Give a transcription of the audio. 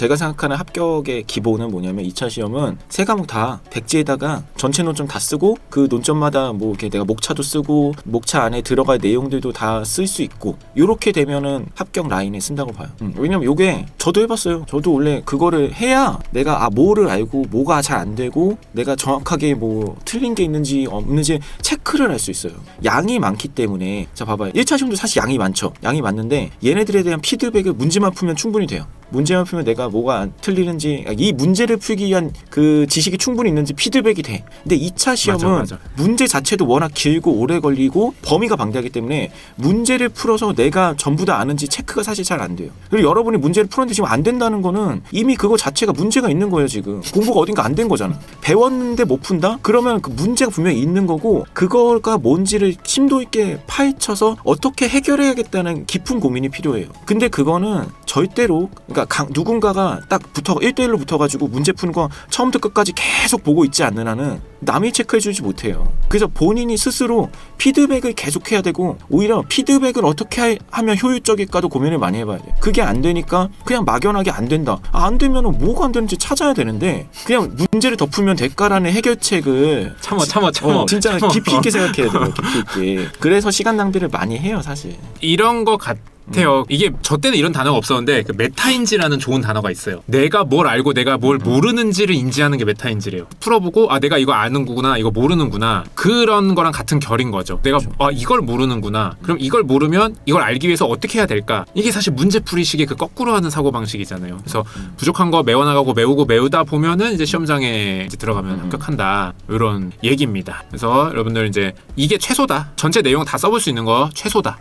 제가 생각하는 합격의 기본은 뭐냐면 2차 시험은 세 과목 다 백지에다가 전체 논점 다 쓰고 그 논점마다 뭐 이렇게 내가 목차도 쓰고 목차 안에 들어갈 내용들도 다 쓸 수 있고 요렇게 되면은 합격 라인에 쓴다고 봐요. 음, 왜냐면 요게 저도 해봤어요. 저도 원래 그거를 해야 내가 아 뭐를 알고 뭐가 잘 안 되고 내가 정확하게 뭐 틀린 게 있는지 없는지 체크를 할 수 있어요. 양이 많기 때문에 자 봐봐요. 1차 시험도 사실 양이 많죠. 양이 많는데 얘네들에 대한 피드백을 문제만 풀면 충분히 돼요. 문제만 풀면 내가 뭐가 안 틀리는지 이 문제를 풀기 위한 그 지식이 충분히 있는지 피드백이 돼. 근데 2차 시험은 맞아, 맞아. 문제 자체도 워낙 길고 오래 걸리고 범위가 방대하기 때문에 문제를 풀어서 내가 전부 다 아는지 체크가 사실 잘 안 돼요. 그리고 여러분이 문제를 풀었는데 지금 안 된다는 거는 이미 그거 자체가 문제가 있는 거예요, 지금. 공부가 어딘가 안 된 거잖아. 배웠는데 못 푼다? 그러면 그 문제가 분명히 있는 거고 그거가 뭔지를 심도 있게 파헤쳐서 어떻게 해결해야겠다는 깊은 고민이 필요해요. 근데 그거는 절대로 그러니까 강- 누군가가 딱 붙어 1대1로 붙어가지고 문제 푸는 거 처음부터 끝까지 계속 보고 있지 않는 한은 남이 체크해주지 못해요. 그래서 본인이 스스로 피드백을 계속해야 되고 오히려 피드백을 어떻게 하- 하면 효율적일까도 고민을 많이 해봐야 돼. 그게 안 되니까 그냥 막연하게 안 된다. 아, 안 되면은 뭐가 안 되는지 찾아야 되는데 그냥 문제를 덮으면 될까라는 해결책을 참어 참어 참어. 어, 진짜 참어. 깊이 있게 생각해야 돼요. 깊이 있게. 그래서 시간 낭비를 많이 해요, 사실. 이런 거 같 아요. 이게 저 때는 이런 단어가 없었는데 그 메타인지라는 좋은 단어가 있어요. 내가 뭘 알고 내가 뭘 모르는지를 인지하는 게 메타인지래요. 풀어보고 아 내가 이거 아는구나 이거 모르는구나 그런 거랑 같은 결인 거죠. 내가 아 이걸 모르는구나. 그럼 이걸 모르면 이걸 알기 위해서 어떻게 해야 될까? 이게 사실 문제풀이식의 그 거꾸로 하는 사고 방식이잖아요. 그래서 부족한 거 메워나가고 메우고 메우다 보면은 이제 시험장에 이제 들어가면 합격한다 이런 얘기입니다. 그래서 여러분들 이제 이게 최소다. 전체 내용 다 써볼 수 있는 거 최소다.